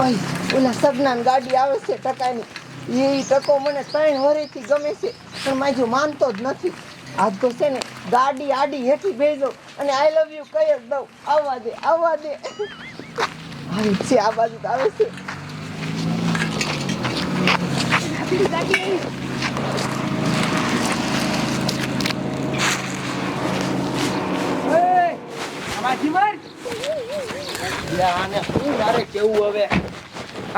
ઓય ઓલા સગનાન ગાડી આવે છે ટકાની. એ ટકો મને ત્રણ વરેથી ગમે છે, પણ માજો માનતો જ નથી. આજ તો છે ને, ગાડી આડી હેઠી ભેજો અને આઈ લવ યુ કહી જ દઉં. આવવા દે આવવા દે. આવે છે આ બાજુ આવે છે. આને શું મારે કેવું હવે?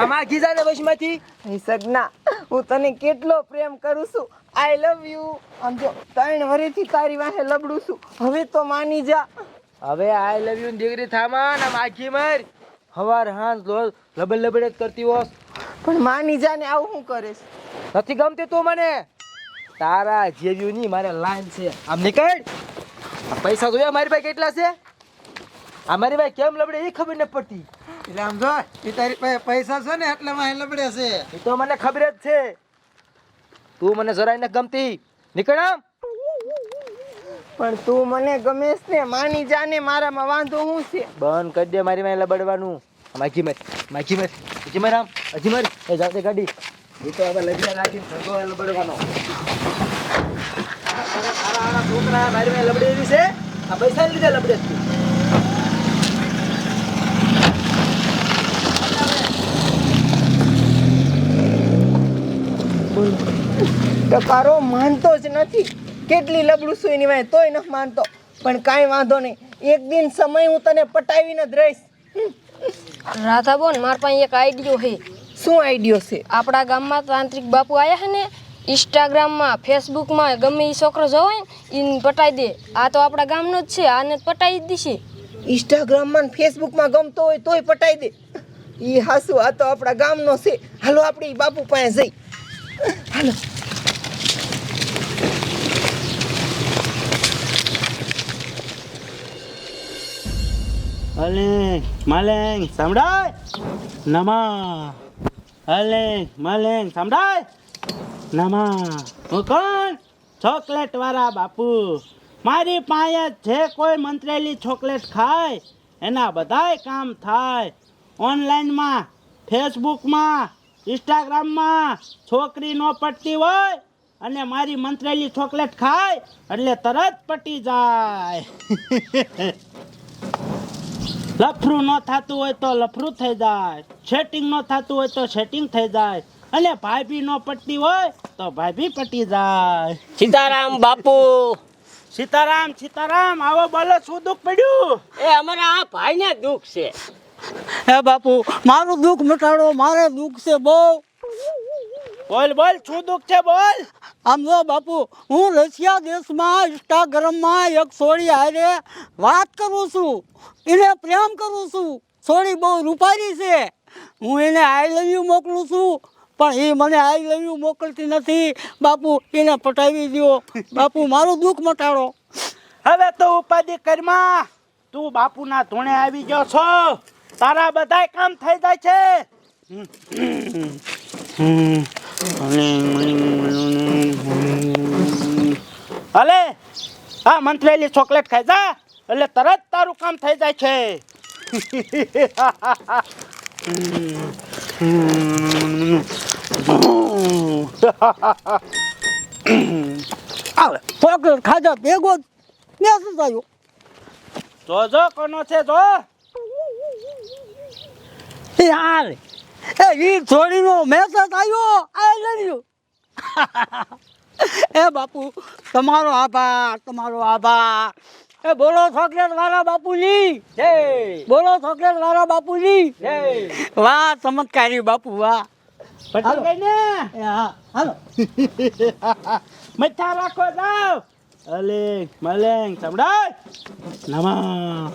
આમાં ગીજા ને વશમાંથી હે સગના હું તને કેટલો પ્રેમ કરું છું. આઈ લવ યુ આમ જો ત્રણ વરેથી તારી વાહે લબડું છું. હવે તો માની જા. હવે આઈ લવ યુ દીકરી થામા આમ આખી માર. હવાર હાંસ રોજ લબડ લબડ જ કરતી હોસ પણ માની જા ને આવું શું કરીશ. નથી ગમતી તું મને? તારા જેવ્યું ની મારે લાઈન છે. આમ નીકળ. આ પૈસા જોયા મારી પાસે કેટલા છે? આ મારી પાસે કેમ લબડે એ ખબર ન પડતી. એટલે આમ જો એ તારી પાસે પૈસા છે ને એટલે માં લબડે છે. એ તો મને ખબર જ છે. તું મને જરાય ન ગમતી. નીકળ આમ. પણ તું મને ગમેશ ને માની જાને મારામાં વાંધો શું છે? બંધ કરી દે મારી માં લબડવાનું. માખી મર માખી મર હજી મર આમ હજી મર. એ જાતે ગાડી. એ તો હવે લગ્ન રાખીને ભગો લબડવાનો. છોકરા મારી પાસે લબડેલી છે? આ પૈસા લીધે લબડે ટકારો માનતો જ નથી. કેટલી લબડું એની વાંહે તોય નથી માનતો. પણ કાંઈ વાંધો નહીં. એક દિન સમય હું તને પટાવીને જ રહીશ. રાધા બોન મારા પાસે એક આઈડિયો છે. શું આઈડિયો છે? આપણા ગામમાં તાંત્રિક બાપુ આવ્યા છે ને ઇન્સ્ટાગ્રામમાં ફેસબુકમાં ગમે એ છોકરો જોવે એને પટાઈ દે. આ તો આપણા ગામનો જ છે આને પટાઈ જ દીશે. ઇન્સ્ટાગ્રામમાં ને ફેસબુકમાં ગમતો હોય તોય પટાઈ દે. એ હાસુ આ તો આપણા ગામનો છે. હાલો આપણે બાપુ પાસે જઈ. હાલો. અલેંગ મલેંગ સમડાય નમા. અલેંગ મલેંગ સમડાય નમા. હું કોણ? ચોકલેટ વાળા બાપુ. મારી પાસે જે કોઈ મંત્રેલી ચોકલેટ ખાય, એના બધાય કામ થાય. ઓનલાઈનમાં, ફેસબુકમાં ઇન્સ્ટાગ્રામમાં છોકરી ન પટતી હોય અને મારી મંત્રેલી ચોકલેટ ખાય એટલે તરત પટી જાય. લફરું ન થતું હોય તો લફરું થઈ જાય. સેટિંગ ન થતું હોય તો સેટિંગ થઈ જાય. અને ભાભી ન પટતી હોય તો ભાભી પટી જાય. સીતારામ બાપુ. સીતારામ સીતારામ આવો બોલો શું દુઃખ પડ્યું? એ અમારા આ ભાઈને દુઃખ છે. હે બાપુ મારું દુઃખ મટાડો મારે દુઃખ છે બહુ. બોલ બોલ શું દુઃખ છે બોલ? આમ જો બાપુ હું રશિયા દેશમાં ઇન્સ્ટાગ્રામમાં એક છોડી હારે વાત કરું છું. એને પ્રેમ કરું છું. છોડી બહુ રૂપારી છે. હું એને આઈ લવ યુ મોકલું છું પણ એ મને આઈ લવ યુ મોકલતી નથી. બાપુ એને પટાવી દ્યો. બાપુ મારું દુઃખ મટાડો. હવે તો ઉપાધિ કરમાં તું બાપુના ધૂણે આવી ગયો છો. તારા બધાય કામ થઈ જાય છે. હલે આ મંત્રેલી ચોકલેટ ખાઈ જા એટલે તરત તારું કામ થઈ જાય છે. આવે ચોકલેટ ખાધા ભેગો મેસેજ જો જો કોનો છે જો. યાર એ ઈ છોડીનો મેસેજ આવ્યો. આઈ લવ યુ એ બાપુ તમારો આભાર તમારો આભાર. એ બોલો ચોકલેટ વાળા બાપુજી જય. બોલો ચોકલેટ વાળા બાપુજી જય. વાહ ચમત્કારી બાપુ વાહ. પટી ગઈ ને હા હાલો. મીઠા રાખો જાવ અલેંગ મલેંગ સંભળાય નમા.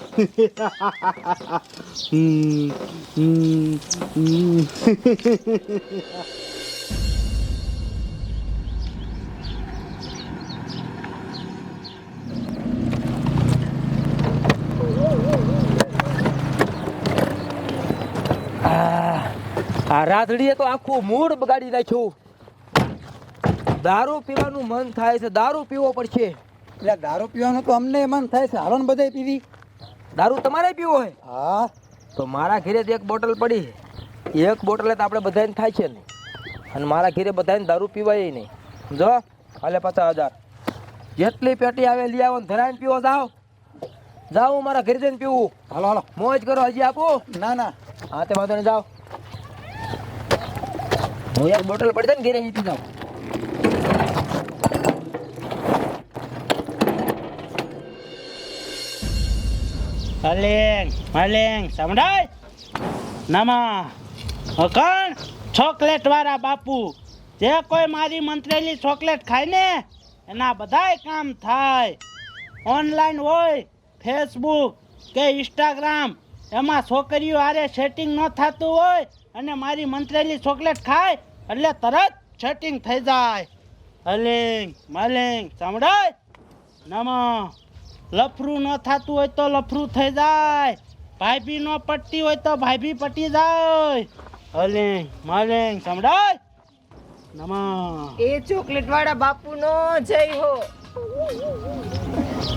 આ રાધડીએ તો આખું મૂડ બગાડી નાખ્યું દારૂ પીવાનું મન થાય છે. દારૂ પીવો પડશે. એટલે દારૂ પીવાનું તો અમને મન થાય છે. હાલો ને બધાય પીવી. દારૂ તમારે પીવો હોય હા. તો મારા ઘરે જ એક બોટલ પડી એક બોટલે તો આપણે બધાને થાય છે નહીં અને મારા ઘેરે બધાને દારૂ પીવાય નહીં. જો હાલે પચાસ હજાર. જેટલી પેટી આવે લઈ આવો ને ધરાઈને પીવો જાઓ. જાઓ હું મારા ઘરે જઈને પીવું. હાલો હાલો. મોજ કરો હજી આપો. ના ના. હા તે વાંધો નહીં જાઓ. હું એક બોટલ પડી જાય ને ઘેરે અહીંથી જાઉં. મલેંગ મલેંગ સમડાય નમા અકણ ચોકલેટ વાળા બાપુ. જે કોઈ મારી મંત્રેલી ચોકલેટ ખાય ને, એના બધાય કામ થાય. ઓનલાઈન હોય ફેસબુક કે ઇન્સ્ટાગ્રામ એમાં છોકરીઓ આરે સેટિંગ ન થતું હોય અને મારી મંત્રેલી ચોકલેટ ખાય, એટલે તરત સેટિંગ થઈ જાય. હલિંગ મલિંગ સાંભળાય નમો લફરું ન થતું હોય તો લફરું થઈ જાય. ભાઈબી ન પટતી હોય તો ભાઈબી પટી જાય. હલિંગ મારે સમડાય. નમા. એ ચોકલેટ વાળા બાપુનો જય હો.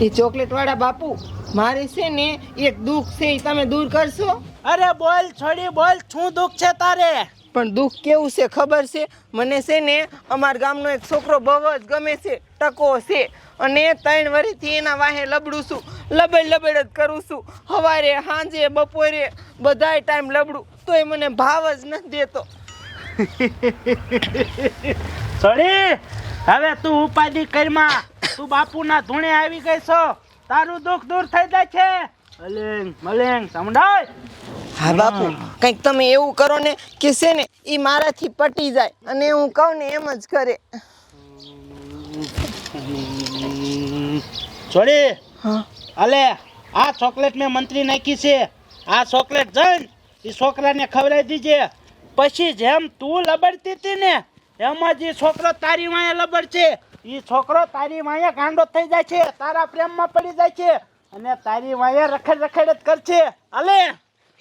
એ ચોકલેટ વાળા બાપુ મારે છે ને એક દુઃખ છે એ તમે દૂર કરશો? અરે બોલ છોડી બોલ શું દુઃખ છે તારે? પણ દુઃખ કેવું છે ખબર છે? મને છે ને અમારા ગામનો એક છોકરો બહુ જ ગમે છે ટકો છે. અને ત્રણ વર્ષથી એના વાહે લબડું છું. લબડ લબડ જ કરું છું. સવારે સાંજે બપોરે બધાય ટાઈમ લબડું. તોય મને ભાવ જ નથી દેતો. સોરી હવે તું ઉપાધિ કરમાં. તું બાપુના ધૂણે આવી ગઈ છો. તારું દુઃખ દૂર થઈ જાય છે. મલેંગ મલેંગ સમડાય હા બાપુ. કંઈક તમે એવું કરો ને કે છે ને એ મારાથી પટી જાય. અને હું કહું ને એમ જ કરે. છોડી. અલે આ ચોકલેટ મેં મંત્રી નાખી છે. આ ચોકલેટ જઈને એ છોકરાને ખવડાવી દીજે. પછી જેમ તું લબડતી હતી ને એમ જ એ છોકરો તારી માએ લબડ છે એ છોકરો તારી માએ ગાંડો થઈ જાય છે તારા પ્રેમમાં પડી જાય છે અને તારી માએ રખડ રખડ જ કરશે. અલે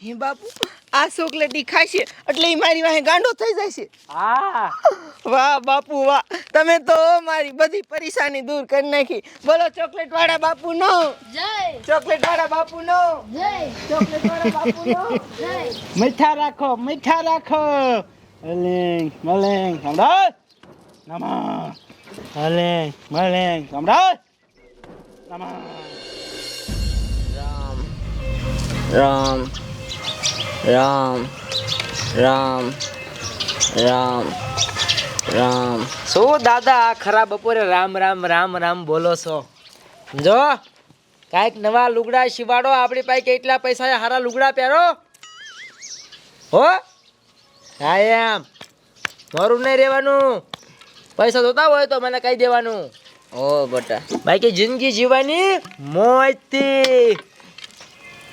હે બાપુ આ ચોકલેટ ખાશે એટલે ઈ મારી વાહે ગાંડો થઈ જાય છે. હા. વાહ બાપુ વાહ. તમે તો મારી બધી પરેશાની દૂર કરી નાખી. બોલો ચોકલેટ વાળા બાપુ નો. જય. ચોકલેટ વાળા બાપુ નો. જય. ચોકલેટ વાળા બાપુ નો. જય. મીઠા રાખો મીઠા રાખો. મલિંગ મલેંગ સમડાય નમા. મલિંગ મલિંગ સમડાય નમા. રામ. રામ. રામ રામ રામ રામ. શું દાદા આ ખરા બપોરે રામ રામ રામ રામ બોલો છો? જો કાંઈક નવા લુગડા શિવાડો આપણી પાસે કેટલા પૈસા હારા લુગડા પહેરો. હો? હા એમ. મારું નહીં રહેવાનું. પૈસા જોતા હોય તો મને કહી દેવાનું. ઓ બટા. બાકી જિંદગી જીવવાની મોજથી.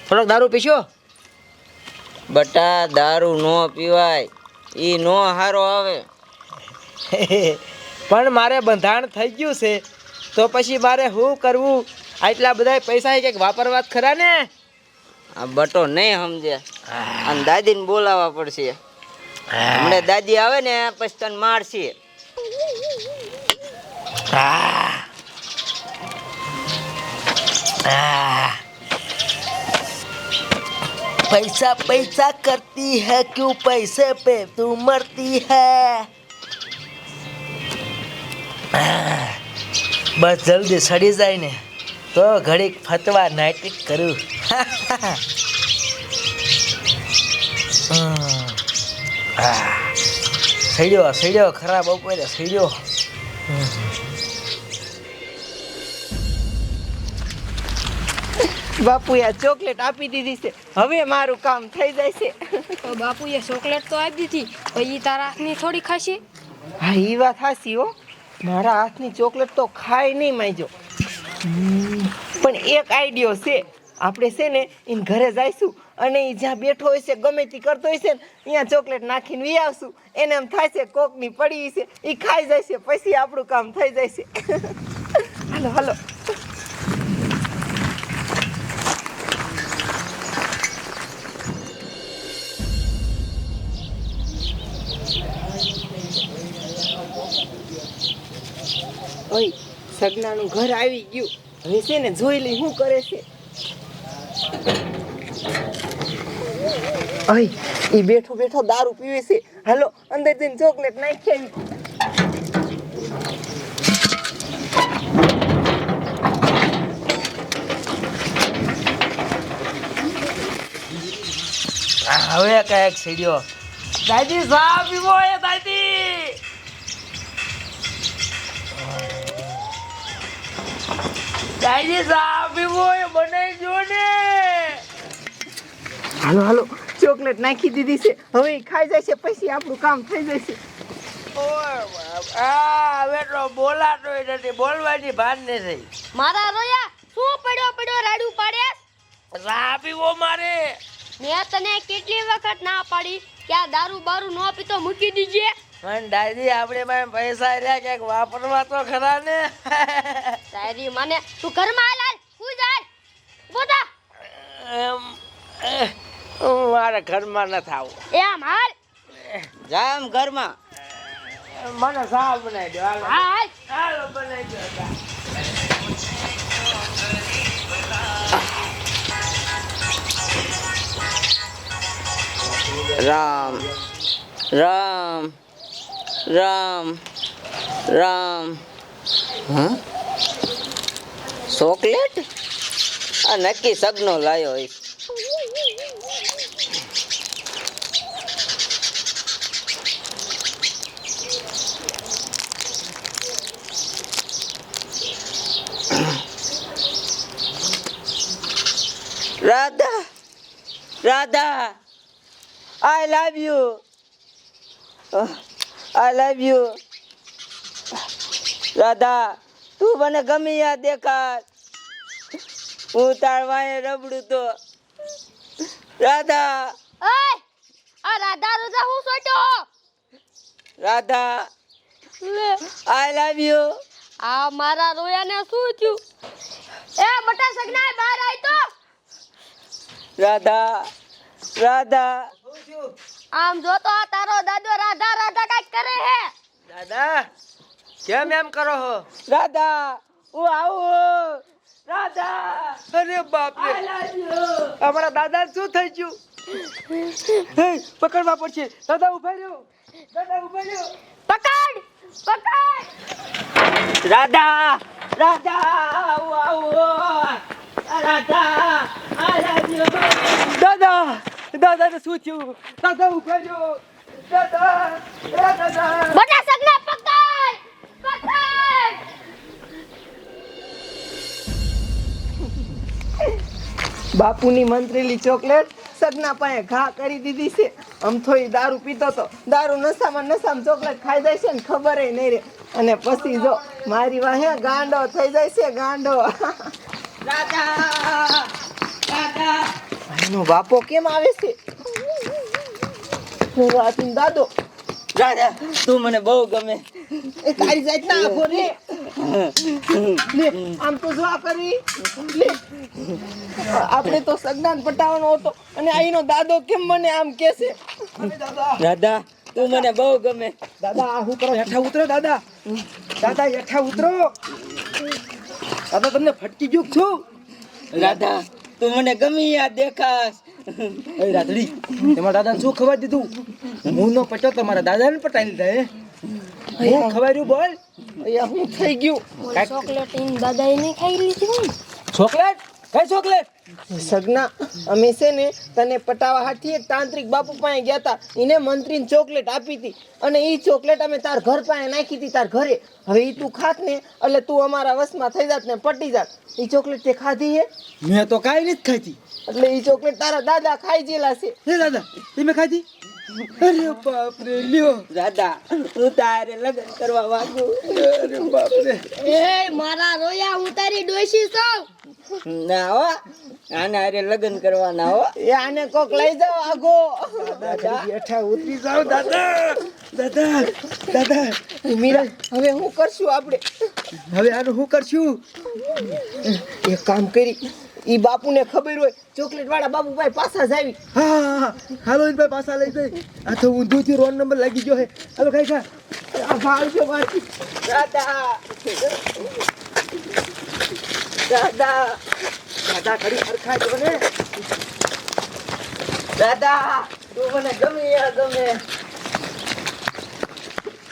થોડોક દારૂ પીશો? બટા દારૂ ન પીવાય. એ નો હારો આવે. પણ મારે બંધાણ થઈ ગયું છે તો પછી મારે શું કરવું? આટલા બધા પૈસા કંઈક વાપરવા જ ખરા ને? આ બટો નહીં સમજે. અને દાદીને બોલાવવા પડશે. હમણે દાદી આવે ને પછી તને મારશે. पैसा पैसा करती है क्यों पैसे पे तू मरती है બસ જલ્દી સડી જાય ને તો ઘડીક ફતવા નાટક કરું હમ. આ. સડ્યો સડ્યો ખરાબ બપોરે સડ્યો બાપુએ ચોકલેટ આપી દીધી છે. હવે મારું કામ થઈ જાય છે. બાપુએ ચોકલેટ તો આપી દીધી પછી તારા હાથની થોડી ખાશી? હા એ વાત હાસી હો. મારા હાથની ચોકલેટ તો ખાય નહીં માયજો પણ એક આઈડિયો છે. આપણે છે ને એને ઘરે જઈશું અને એ જ્યાં બેઠો હોય છે ગમે તે કરતો હોય છે ને અહીંયા ચોકલેટ નાખીને વી આવશું. એને એમ થાય છે કોકની પડી છે એ ખાઈ જાય છે પછી આપણું કામ થઈ જાય છે. હાલો હાલો. ઓય સગનાનું ઘર આવી ગયું. હવે છે ને જોઈ લઈ શું કરે છે? અહી એ બેઠો બેઠો દારૂ પીવે છે. હાલો, અંદર જઈને ચોકલેટ નાખી હવે કંઈક સીડ્યો. દાદી સા પીવો એ દાદી! દાદી સા પીવો એ બનાવી જો ને. હાલો હાલો. ચોકલેટ નાખી દીધી છે. હવે ખાઈ જાય છે પછી આપણું કામ થઈ જશે આ હવે તો બોલાતો નથી બોલવાની ભાન ને થઈ. મારા રોયા શું પડ્યો પડ્યો રાડું પાડે પીવો મારે. મેં તને કેટલી વખત ના પાડી કે આ દારૂ બારૂ ન પીતો મૂકી દીજે. પણ દાદી આપણે પાસે પૈસા રહ્યા ક્યાંક વાપરવા તો ખરા ને? દાદી મને તું ઘરમાં હાલ હાલ હું જાય બોતા હું મારે ઘરમાં ન થાવું એ આમ હાલ. જામ ઘરમાં. મને સાવ બનાવી દો હાલ. હાલ. હાલ બનાવી દો. રામ રામ. રામ રામ. હા? ચોકલેટ? આ નક્કી સગનો લાયો હોય. Radha Radha I love you I love you Radha તું મને ગમી યા દેખાત હું તાર વાય રબડું તો. રાધા. ઓય આ રાધા રોજા હું સોટો? રાધા આઈ લવ યુ આ મારા રોયાને શું થયું? એ બટા સગના બહાર આય તો. રાધા રાધા. આમ જો તો તારો દાદો રાધા રાધા કંઈક કરે હે. દાદા કેમ એમ કરો હો? રાધા હું આવું રાધા અરે બાપ રે અમારા દાદા શું થઈ ગયું? હે, પકડવા પડશે. દાદા ઊભા રહ્યો. દાદા ઊભા રહ્યો. પકડ પકડ. રાધા રાધા હું આવું રાધા દાદા દાદાને શું થયું? દાદા ઊભા રહ્યો. દાદા દાદા. બટા સગના પકડ પકડ બાપુની મંત્રેલી ચોકલેટ સગના પાસે ઘા કરી દીધી છે. આમ થોડી દારૂ પીતો તો દારૂ નશામાં નશામાં ચોકલેટ ખાઈ જાય છે ને ખબર નહીં રે અને પછી જો મારી વાહે ગાંડો થઈ જાય છે ગાંડો એનો બાપો કેમ આવે છે? રાતીન દાદો. રાજા તું મને બહુ ગમે. એ તારી જાતના આખો રે લે આમ તો જો કરી. લે. આપણે તો સજ્ઞાન પટાવવાનો હતો. અને આઈનો દાદો કેમ મને આમ કે છે? રાધા તું મને બહુ ગમે. દાદા આ હું કરો હેઠા ઉતરો દાદા. દાદા હેઠા ઉતરો. દાદા તમને ફટકી ગયું છું. રાધા તું મને ગમી આ દેખાશ. એ રાધડી તમારા દાદાને શું ખબર દીધું? હું નો પટો તમારા દાદાને પટાઈ લીધા હે? હું ખવાર્યું બોલ. અહીંયા હું થઈ ગયું? ચોકલેટ દાદા દાદાએ નહીં ખાઈ લીધી ચોકલેટ? કઈ ચોકલેટ સગના અમે છે ને તને પટાવા હાથી એક તાંત્રિક બાપુ પાસે ગયા હતા એને મંત્રીને ચોકલેટ આપી હતી. અને એ ચોકલેટ અમે તાર ઘર પાસે નાખી હતી તાર ઘરે. હવે એ તું ખાત ને એટલે તું અમારા વશમાં થઈ જાત ને પટી જાત. એ ચોકલેટ તે ખાધી હે? મેં તો કાંઈ નથી ખાધી. એટલે એ ચોકલેટ તારા દાદા ખાઈ ગયેલા છે. હે દાદા તમે ખાધી? અરે બાપ રે લ્યો. દાદા હું તારે લગ્ન કરવા માંગુ. અરે બાપ રે એ મારા રોયા હું તારી ડોશી છું. ના હો. આને આરે લગ્ન કરવાના હો. એ આને કોક લઈ જાવ આગો. દાદા ઉતરી જાવ દાદા દાદા દાદા. મીરા હવે હું કરશું આપણે? હવે આનું શું કરશું? એક કામ કરી ઈ બાપુને ખબર હોય ચોકલેટ વાળા બાબુભાઈ પાછા જાવી આવી. હા હા હા હાલો ભાઈ પાછા લઈ જઈ આ તો ઊંધુંથી રોન નંબર લાગી ગયો હે હાલો કઈ ખા. આ ભાવજો મારી. દાદા. દાદા. દાદા ઘડી સરખા જો ને દાદા તું મને ગમે ગમે.